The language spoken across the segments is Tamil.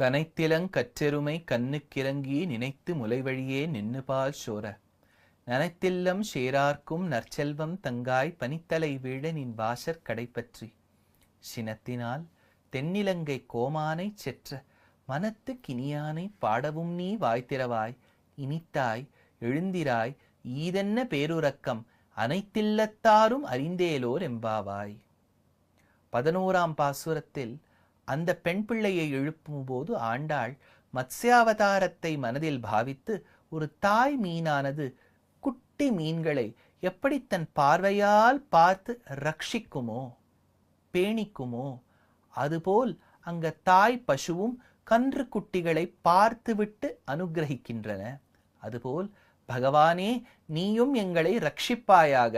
கனைத்திலங் கற்றெருமை கண்ணுக்கிறங்கி நினைத்து முலைவழியே நின்னுபால் சோர. நனைத்தில்லம் சேரார்க்கும் நற்செல்வம் தங்காய் பனித்தலை வீழ நின் வாசற் கடைப்பற்றி. சினத்தினால் தென்னிலங்கை கோமானைச் செற்ற மனத்து கினியானை பாடவும் நீ வாய்த்திரவாய் இனித்தாய் எழுந்திராய் ஈதென்ன பேருறக்கம் அனைத்தில்லத்தாரும் அறிந்தேலோர் எம்பாவாய். பதினோராம் பாசுரத்தில் அந்த பெண் பிள்ளையை எழுப்பும்போது ஆண்டாள் மத்ஸ்யாவதாரத்தை மனதில் பாவித்து ஒரு தாய் மீனானது குட்டி மீன்களை எப்படி தன் பார்வையால் பார்த்து ரட்சிக்குமோ பேணிக்குமோ அதுபோல் அங்க தாய் பசுவும் கன்று குட்டிகளை பார்த்துவிட்டு அனுகிரகிக்கின்றன. அதுபோல் பகவானே நீயும் எங்களை ரட்சிப்பாயாக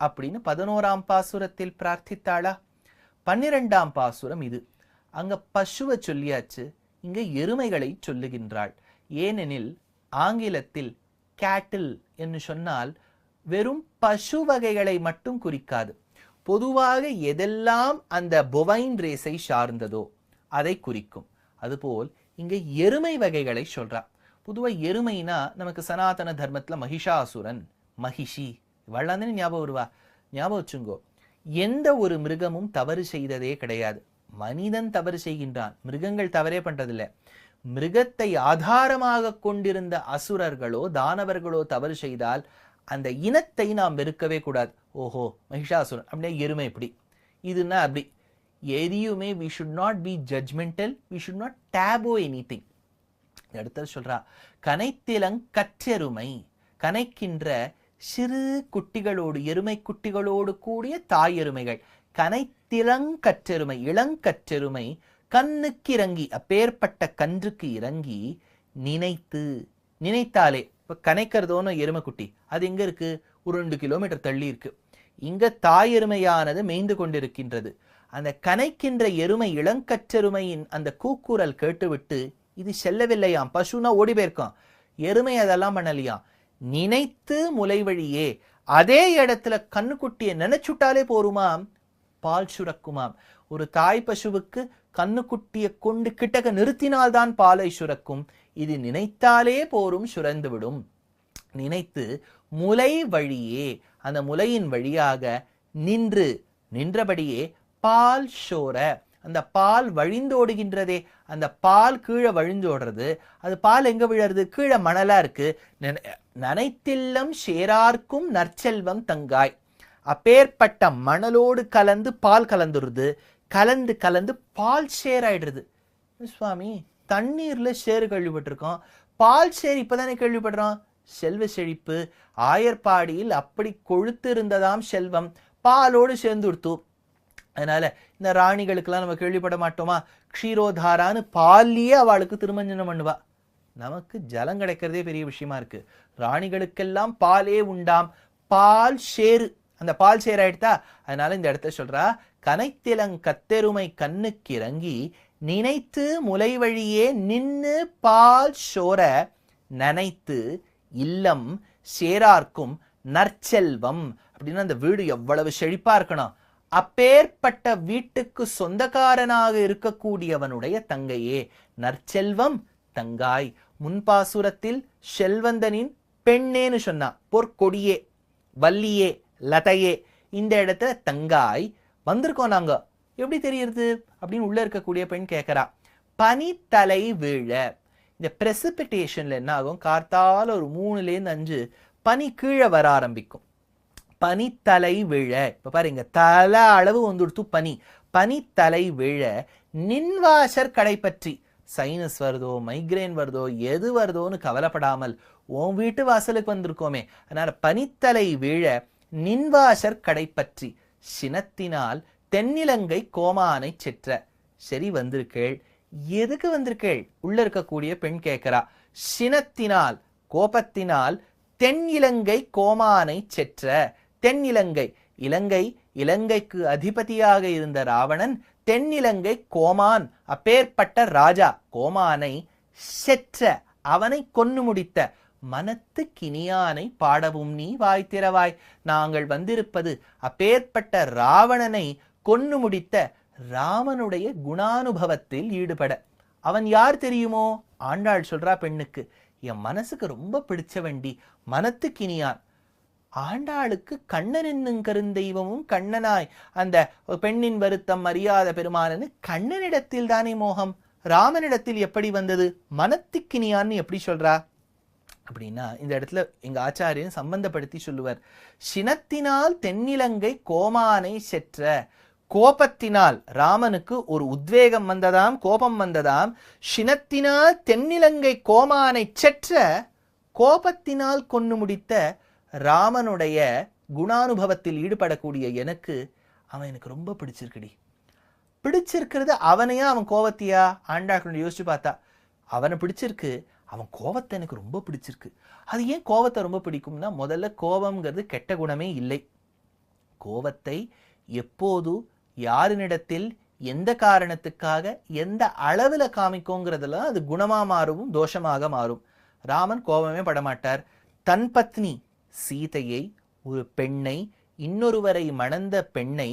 அப்படின்னு பதினோராம் பாசுரத்தில் பிரார்த்தித்தாளா? பன்னிரெண்டாம் பாசுரம் இது. அங்க பசுவை சொல்லியாச்சு. இங்க எருமைகளை சொல்லுகின்றாள். ஏனெனில் ஆங்கிலத்தில் கேட்டில் என்று சொன்னால் வெறும் பசு வகைகளை மட்டும் குறிக்காது. பொதுவாக எதெல்லாம் அந்த பொவைன் ரேஸை சார்ந்ததோ அதை குறிக்கும். அதுபோல் இங்க எருமை வகைகளை சொல்றா. பொதுவாக எருமைனா நமக்கு சனாதன தர்மத்துல மகிஷாசுரன் மகிஷி. இவள்ளாம் ஞாபகம் வருவா? ஞாபகம் வச்சுங்கோ. எந்த ஒரு மிருகமும் தவறு செய்ததே கிடையாது. மனிதன் தவறு செய்கின்றான். மிருகங்கள் தவறே பண்றதில்ல. மிருகத்தை ஆதாரமாக கொண்டிருந்த அசுரர்களோ தானவர்களோ தவறு செய்தால் அந்த இனத்தை நாம் வெறுக்கவே கூடாது. ஓஹோ மகிஷாசுரன். அப்படின்னா எருமை இப்படி. இதுனா அப்படி. எதையுமே we should not be judgemental we should not taboo anything அடுத்தது சொல்றா கனைத்திலங் கற்றெருமை. கனைக்கின்ற சிறு குட்டிகளோடு எருமை குட்டிகளோடு கூடிய தாய் எருமைகள். கனைத்திலங்கற்றெருமை இளங்கற்றெருமை கண்ணுக்கு இறங்கி அப்பேற்பட்ட கன்றுக்கு இறங்கி நினைத்து நினைத்தாலே இப்போ கனைக்கிறதோன்னு எருமைக்குட்டி அது எங்க இருக்கு? ஒரு ரெண்டு கிலோமீட்டர் தள்ளி இருக்கு. இங்க தாய் எருமையானது மேய்ந்து கொண்டிருக்கின்றது. அந்த கனைக்கின்ற எருமை இளங்கற்றெருமையின் அந்த கூக்குரல் கேட்டுவிட்டு இது செல்லவில்லையாம் பசுனா ஓடி போயிருக்கான். எருமை அதெல்லாம் பண்ணலையாம் நினைத்து முலை வழியே அதே இடத்துல கண்ணுக்குட்டியை நினைச்சுட்டாலே போருமாம். பால் சுரக்குமாம். ஒரு தாய் பசுவுக்கு கண்ணுக்குட்டியை கொண்டு கிட்டக நிறுத்தினால்தான் பாலை சுரக்கும். இது நினைத்தாலே போரும் சுரந்துவிடும். நினைத்து முலை வழியே அந்த முலையின் வழியாக நின்று நின்றபடியே பால் சோர அந்த பால் வழிந்தோடுகின்றதே அந்த பால் கீழே வழிந்தோடுறது அது பால் எங்க விழறது? கீழே மணலா இருக்கு. நென- நனைத்தில்லம் சேரார்க்கும் நற்செல்வம் தங்காய். அப்பேற்பட்ட மணலோடு கலந்து பால் கலந்துருது. கலந்து கலந்து பால் ஷேர் ஆயிடுறது சுவாமி தண்ணீர்ல ஷேர் கேள்விப்பட்டிருக்கோம் பால் சேர் இப்பதானே கேள்விப்படுறோம்? செல்வ செழிப்பு ஆயர்பாடியில் அப்படி கொழுத்து இருந்ததாம் செல்வம் பாலோடு சேர்ந்துடுத்து அதனால இந்த ராணிகளுக்கெல்லாம் நம்ம கேள்விப்பட மாட்டோமா? க்ஷீரோதாரான்னு பால்லேயே அவளுக்கு திருமஞ்சனம் பண்ணுவா. நமக்கு ஜலம் கிடைக்கிறதே பெரிய விஷயமா இருக்கு. ராணிகளுக்கெல்லாம் பாலே உண்டாம். பால் ஷேரு அந்த பால் சேர் ஆயிடுதா அதனால இந்த இடத்த சொல்றா கனைத்திலங் கத்தெருமை கண்ணுக்கு இறங்கி நினைத்து முலை வழியே நின்னு பால் சோர நனைத்து இல்லம் சேரார்க்கும் நற்செல்வம். அப்படின்னா அந்த வீடு எவ்வளவு செழிப்பா இருக்கணும். அப்பேற்பட்ட வீட்டுக்கு சொந்தக்காரனாக இருக்கக்கூடியவனுடைய தங்கையே நற்செல்வம் தங்காய். முன்பாசுரத்தில் செல்வந்தனின் பெண்ணேன்னு சொன்னா பொற்கொடியே வள்ளியே லதையே இந்த இடத்துல தங்காய் வந்திருக்கோம் நாங்க. எப்படி தெரியுது அப்படின்னு உள்ள இருக்கக்கூடிய பெண் கேட்கறா பனித்தலை வீழ. இந்த ப்ரெசிபிட்டேஷனில் என்ன ஆகும்? கார்த்தால ஒரு மூணுலேருந்து அஞ்சு பனி கீழே வர ஆரம்பிக்கும். பனித்தலை விழ. இப்போ பாருங்க தலை அளவு வந்துடுத்து பனி. பனித்தலை விழ. நின்வாசர் கடை பற்றி. சைனஸ் வருதோ மைக்ரேன் வருதோ எது வருதோன்னு கவலைப்படாமல் உன் வீட்டு வாசலுக்கு வந்திருக்கோமே. அதனால பனித்தலை விழ. நின்வாசர் கடைப்பற்றி சினத்தினால் தென்னிலங்கை கோமானை செற்ற. சரி வந்திருக்கேள். எதுக்கு வந்திருக்கேள்? உள்ள இருக்கக்கூடிய பெண் கேட்கிறா. சினத்தினால் கோபத்தினால் தென் இலங்கை கோமானை செற்ற. தென் இலங்கை இலங்கை இலங்கைக்கு அதிபதியாக இருந்த ராவணன் தென்னிலங்கை கோமான் அப்பேற்பட்ட ராஜா. கோமானை செற்ற. அவனை கொன்னு முடித்த. மனத்து கினியானை பாடவும் நீ வாய் திறவாய். நாங்கள் வந்திருப்பது அப்பேற்பட்ட ராவணனை கொன்னு முடித்த ராமனுடைய குணானுபவத்தில் ஈடுபட. அவன் யார் தெரியுமோ? ஆண்டாள் சொல்றா பெண்ணுக்கு என் மனசுக்கு ரொம்ப பிடிச்ச வண்டி மனத்துக்கினியான் ஆண்டாளுக்கு கண்ணன் என்னும் கருந்தெய்வமும் கண்ணனாய். அந்த பெண்ணின் வருத்தம் அறியாத பெருமானன்னு கண்ணனிடத்தில் தானே மோகம்? ராமனிடத்தில் எப்படி வந்தது? மனத்துக்கினியான்னு எப்படி சொல்றா? அப்படின்னா இந்த இடத்துல எங்க ஆச்சாரியன் சம்பந்தப்படுத்தி சொல்லுவார் சினத்தினால் தென்னிலங்கை கோமானை செற்ற கோபத்தினால் ராமனுக்கு ஒரு உத்வேகம் வந்ததாம் கோபம் வந்ததாம். சினத்தினால் தென்னிலங்கை கோமானை செற்ற கோபத்தினால் கொன்று முடித்த ராமனுடைய குணானுபவத்தில் ஈடுபடக்கூடிய எனக்கு அவன் எனக்கு ரொம்ப பிடிச்சிருக்குடி. பிடிச்சிருக்கிறது அவனையா அவன் கோபத்தியா? ஆண்டாக்கள் யோசிச்சு பார்த்தா அவனை பிடிச்சிருக்கு அவன் கோவத்தை எனக்கு ரொம்ப பிடிச்சிருக்கு. அது ஏன் கோவத்தை ரொம்ப பிடிக்கும்னா முதல்ல கோபம்ங்கிறது கெட்ட குணமே இல்லை. கோவத்தை எப்போது யாரினிடத்தில் எந்த காரணத்துக்காக எந்த அளவில் காமிக்கோங்கிறதெல்லாம் அது குணமாக மாறவும் தோஷமாக மாறும். ராமன் கோபமே படமாட்டார். தன் பத்னி சீதையை ஒரு பெண்ணை இன்னொருவரை மணந்த பெண்ணை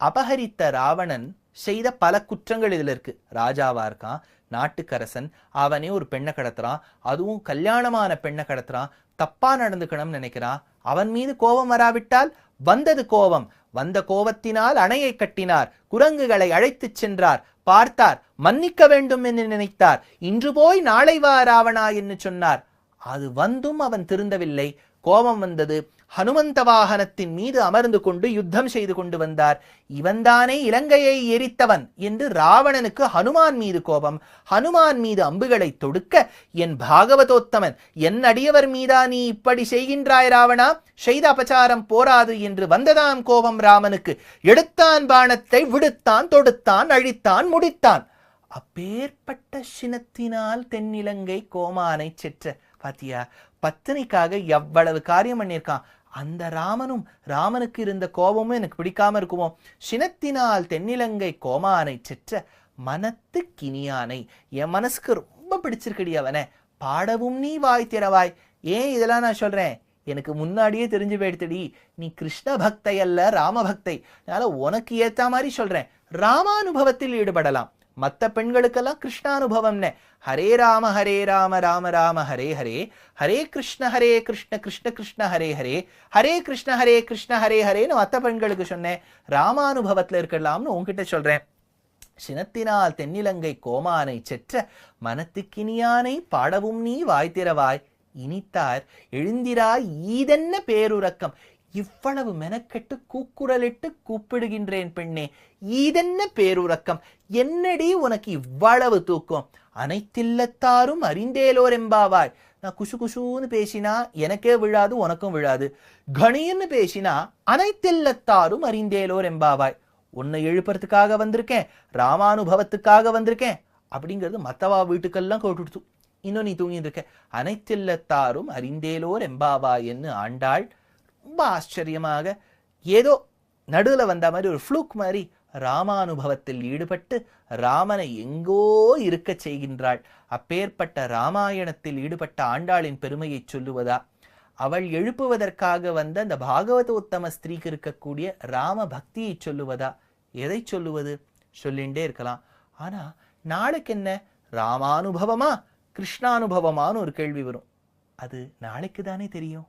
அபகரித்த ராவணன் செய்த பல குற்றங்கள் இதில் இருக்கு ராஜாவா இருக்கான். நாட்டுக்கரசன் அவனே ஒரு பெண்ணை கடத்துறான். அதுவும் கல்யாணமான பெண்ணை கடத்துறான். தப்பா நடந்துக்கணும்னு நினைக்கிறான் அவன் மீது கோபம் வராவிட்டால் வந்தது கோபம். வந்த கோபத்தினால் அணையை கட்டினார். குரங்குகளை அழைத்துச் சென்றார். பார்த்தார் மன்னிக்க வேண்டும் என்று நினைத்தார். இன்று போய் நாளை வா ராவணா என்று சொன்னார். அது வந்தும் அவன் திருந்தவில்லை. கோபம் வந்தது. ஹனுமந்த வாகனத்தின் மீது அமர்ந்து கொண்டு யுத்தம் செய்து கொண்டு வந்தார். இவன்தானே இலங்கையை எரித்தவன் என்று ராவணனுக்கு ஹனுமான் மீது கோபம். ஹனுமான் மீது அம்புகளை தொடுக்க என் பாகவதோத்தமன் என் அடியவர் மீதா நீ இப்படி செய்கின்றாய் ராவணா? செய்த அபச்சாரம் போராது என்று வந்ததாம் கோபம் ராமனுக்கு. எடுத்தான் பாணத்தை விடுத்தான் தொடுத்தான் அழித்தான் முடித்தான். அப்பேற்பட்ட சினத்தினால் தென்னிலங்கை கோமானை செற்ற பாத்தியா? பத்தினிக்காக எவ்வளவு காரியம் பண்ணியிருக்கான்? அந்த ராமனும் ராமனுக்கு இருந்த கோபமும் எனக்கு பிடிக்காம இருக்குமோ? சினத்தினால் தென்னிலங்கை கோமானை செற்ற மனத்து கினியானை என் மனசுக்கு ரொம்ப பிடிச்சிருக்கடி அவனை. பாடவும் நீ வாய் திறவாய். ஏன் இதெல்லாம் நான் சொல்றேன்? எனக்கு முன்னாடியே தெரிஞ்சு போயிடுத்தடி. நீ கிருஷ்ண பக்தை அல்ல ராம பக்தை. அதனால உனக்கு ஏத்த மாதிரி சொல்றேன். ராமானுபவத்தில் ஈடுபடலாம். மற்ற பெண்களுக்கெல்லாம் கிருஷ்ணானுபவம்னு ஹரே ராம ஹரே ராம ராம ராம ஹரே ஹரே. ஹரே கிருஷ்ண ஹரே கிருஷ்ண கிருஷ்ண கிருஷ்ண ஹரே ஹரே. ஹரே கிருஷ்ண ஹரே கிருஷ்ண ஹரே ஹரேன்னு மற்ற பெண்களுக்கு சொன்னேன். ராமானுபவத்தில் இருக்கலாம்னு உன்கிட்ட சொல்றேன். சினத்தினால் தென்னிலங்கை கோமானை செற்ற மனத்துக்கினியானை பாடவும் நீ வாய் இனித்தார் எழுந்திராய் ஈதென்ன பேருறக்கம். இவ்வளவு மெனக்கெட்டு கூக்குரலிட்டு கூப்பிடுகின்றேன் பெண்ணே. இதென்ன பேருறக்கம்? என்னடி உனக்கு இவ்வளவு தூக்கம்? அனைத்தில்லத்தாரும் அறிந்தேலோர் எம்பாவாய் நான் குசு குசுன்னு பேசினா எனக்கே விழாது உனக்கும் விழாது. கணியன்னு பேசினா அனைத்தில்லத்தாரும் அறிந்தேலோர் எம்பாவாய் உன்னை எழுப்புறதுக்காக வந்திருக்கேன் ராமானுபவத்துக்காக வந்திருக்கேன் அப்படிங்கிறது மத்தவா வீட்டுக்கெல்லாம் கொட்டுடுத்து. இன்னும் நீ தூங்கிட்டு இருக்க அனைத்தில்லத்தாரும் அறிந்தேலோர் எம்பாவாய் என்று ஆண்டாள் ரொம்ப ஆச்சரியமாக ஏதோ நடுவில் வந்த மாதிரி ஒரு ஃப்ளூக் மாதிரி ராமானுபவத்தில் ஈடுபட்டு ராமனை எங்கோ இருக்கச் செய்கின்றாள். அப்பேற்பட்ட ராமாயணத்தில் ஈடுபட்ட ஆண்டாளின் பெருமையை சொல்லுவதா? அவள் எழுப்புவதற்காக வந்த அந்த பாகவத உத்தம ஸ்திரீக்கு இருக்கக்கூடிய ராம பக்தியை சொல்லுவதா? எதை சொல்லுவது? சொல்லிண்டே இருக்கலாம். ஆனா நாளைக்கு என்ன? ராமானுபவமா? கிருஷ்ணானுபவமான்னு ஒரு கேள்வி வரும். அது நாளைக்கு தானே தெரியும்?